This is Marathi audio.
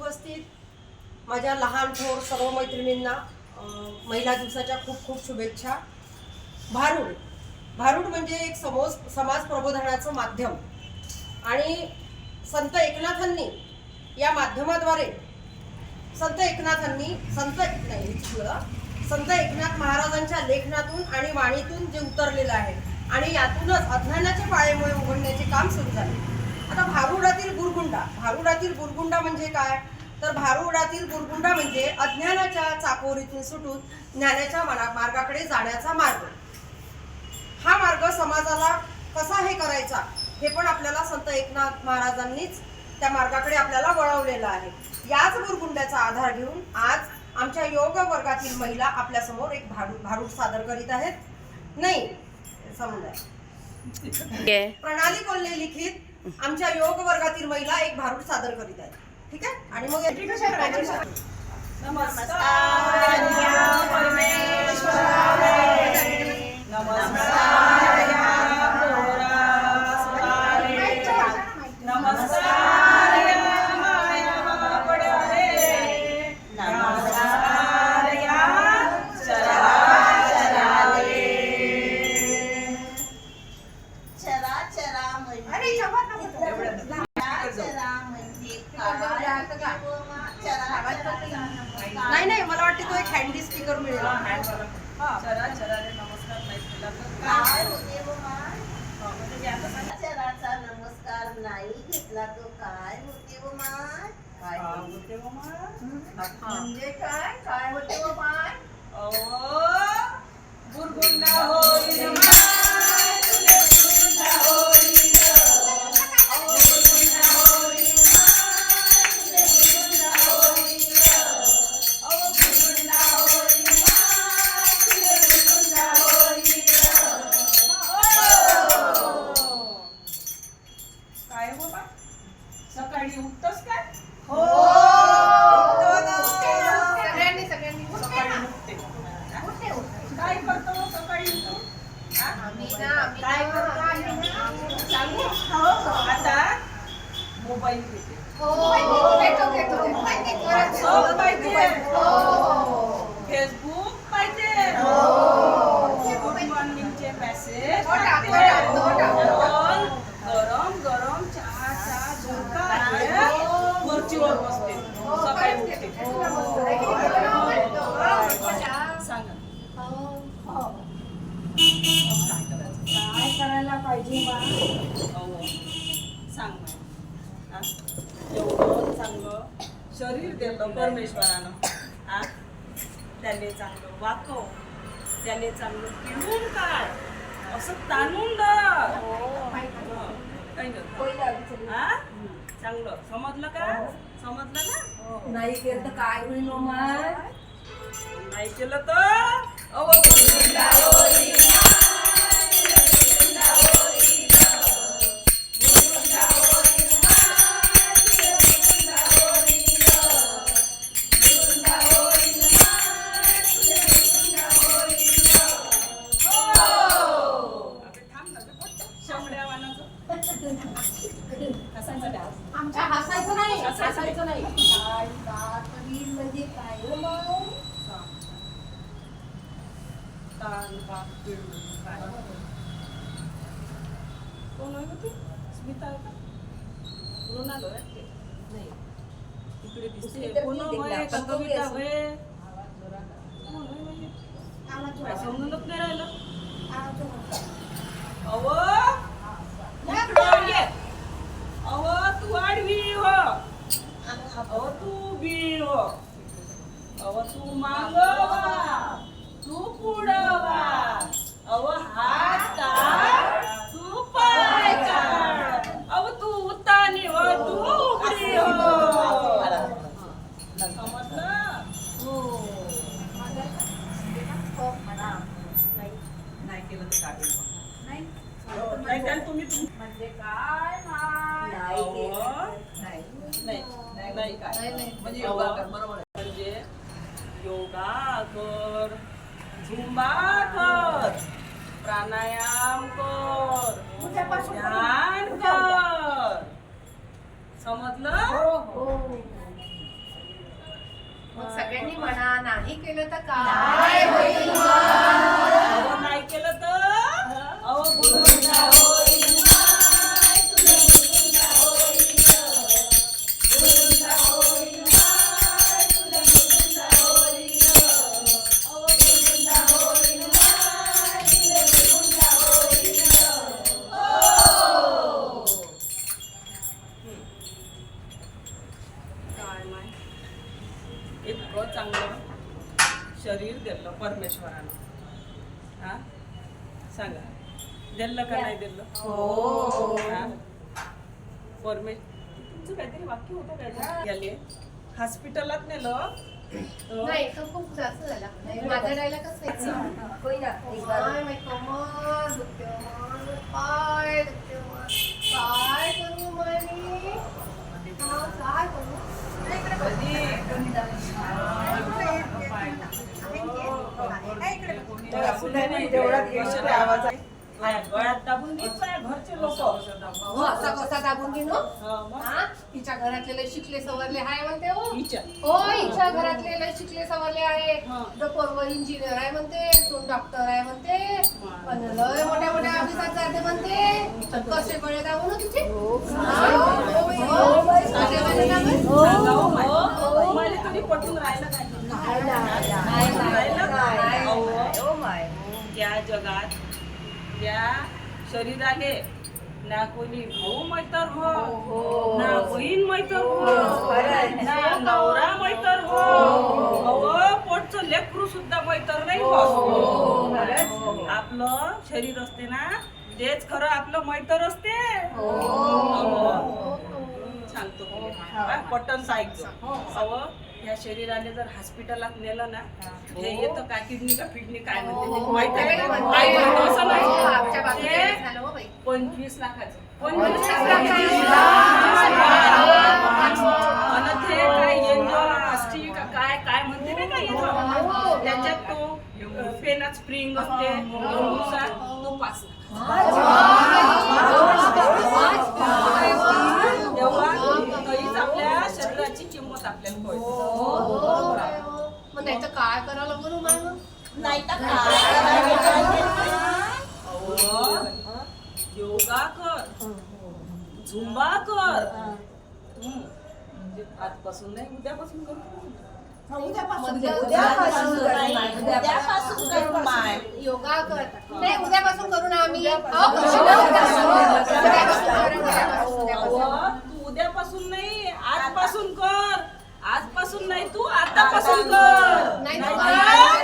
उपस्थित माझ्या लहान थोर सर्व मैत्रिणींना महिला दिवसाच्या खूप खूप शुभेच्छा. भारूड भारूड म्हणजे एक समोज समाज प्रबोधनाचं माध्यम. आणि संत एकनाथांनी या माध्यमाद्वारे संत एकनाथांनी संत नाही संत एकनाथ महाराजांच्या लेखनातून आणि वाणीतून जे उतरलेलं आहे. आणि यातूनच अज्ञानाच्या पाळेमुळे उघडण्याचे काम सुरू झाले. आता भारुडातील बुरगुंडा. भारुडातील बुरगुंडा म्हणजे काय? तर भारुडातील बुरगुंडा म्हणजे अज्ञानाच्या चाकोरीतून सुटून ज्ञानाच्या मना- मार्गाकडे जाण्याचा मार्ग. हा मार्ग समाजाला कसा हे करायचा हे पण आपल्याला संत एकनाथ महाराजांनीच त्या मार्गाकडे आपल्याला वळवलेलं आहे. याच बुरगुंड्याचा आधार घेऊन आज आमच्या योग वर्गातील महिला आपल्यासमोर एक भारूड भारूड सादर करीत आहेत. नाही समुदाय प्रणाली कोल्हे लिखित आमच्या योग वर्गातील महिला एक भारूड सादर करीत आहेत. ठीक आहे? आणि मग कशा करायची? चरा मोबाईल घेते हो पाहिजे फेसबुक एवढं चांगलं शरीर देतं परमेश्वरानं हा. त्याने चांगलं वाकव त्याने चांगलं पिळून काढ असं ताणून चांगलं समजलं का समजलं ना नाही केलं तर काय होईल नाही केलं तर कोण आहे गं स्मिता आहे का? वाटते. दिसते. कोण कविता होय? समजूनच नाही राहिलं अव इकडं ये. अव तू आडवी हो अव तू बी हो अव तू मांग वा तू पुढं वा अव हात काढ तू पाय काढ अव तू उतानी हो तू उघडी हो समजलं मग? तुम्ही म्हणजे काय? नाही. नाही. काय. म्हणजे योगा कर बरोबर. म्हणजे योगा कर झुंबा कर प्राणायाम कर. ध्यान कर समजलं हो, हो. म्हणा नाही केलं तर काय होईल परमेश्वरानं हा? सांगा. दिलं का नाही दिलं? हा? परमेश तुमचं काहीतरी वाक्य होतं काय गेले हॉस्पिटलात नेलं. नाही तो खूप जास्त झाला. माझा डायलॉगच नाही कोई ना एक बार काय माहीत कमर दुखते पाय दुखते करू मानी हा, काय करू गळ्यात दाबून घेत नाही घरचे लोक. हो असा कसा दाबून घेणं हा तिच्या घरातले लय शिकले सवरले हाय म्हणते हो. हो हिच्या घरातले लय शिकले सवरले आहे. हा. तो इंजिनियर आहे म्हणते कोण डॉक्टर आहे म्हणते. पण लय मोठ्या मोठ्या ऑफिसात जाते म्हणते. तर कसे बळे दाबू ना तिचे? हा? हो बाई, हो? मला तरी पटून राहिलं काय? त्या जगात त्या शरीराले ना कोणी भाऊ मैतर हो ना बहीण मैतर हो ना नवरा मैतर हो अहो पोटचं लेकरू सुद्धा मैतर नाही हो आपलं शरीर असते ना तेच खरं आपलं मैतर असते. सांगतो. हा, पटन सांगतो अहो या शरीराने जर हॉस्पिटलात नेलं ना हे येतं का किडनी का फिडनी काय म्हणते माहीत आहे का? म्हणतो असं हो, नाही हो. पंचवीस लाखाचं पंचवीस लाखाचं आणि ते काय का काय काय म्हणते नाही का येतं त्याच्यात तो अ, पेनात स्प्रिंग असते दोन दिवसात तो पाच हो, काय हो. मग? नाही तर काय? करावं हो माय मग? योगा कर. झुंबा कर. हम्म. आजपासून नाही उद्यापासून करू योगा करतात नाही उद्यापासून करू ना आम्ही. तपासून कर. नाही.